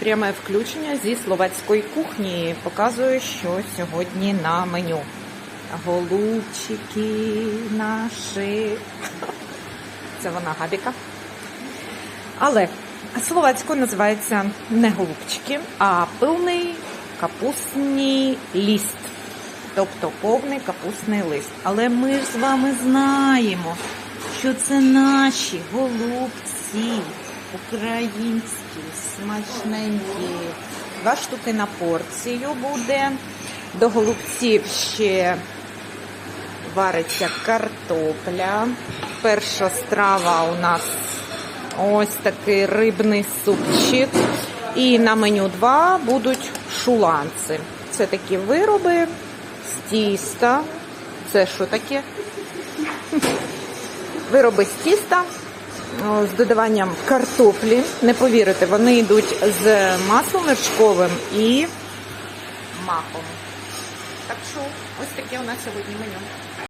пряме включення зі словацької кухні. Показую, що сьогодні на меню. Голубчики наші. Це вона габіка. Але словацькою називається не голубчики, а пилний капустний ліст. Тобто повний капустний лист. Але ми ж з вами знаємо, що це наші голубці, українські, смачненькі. Два штуки на порцію буде. До голубців ще вариться картопля. Перша страва у нас ось такий рибний супчик. І на меню 2 будуть шуланці. Це такі вироби з тіста. Це що таке? Вироби з тіста з додаванням картоплі. Не повірите, вони йдуть з маслом вершковим і маком. Так що ось таке у нас сьогодні меню.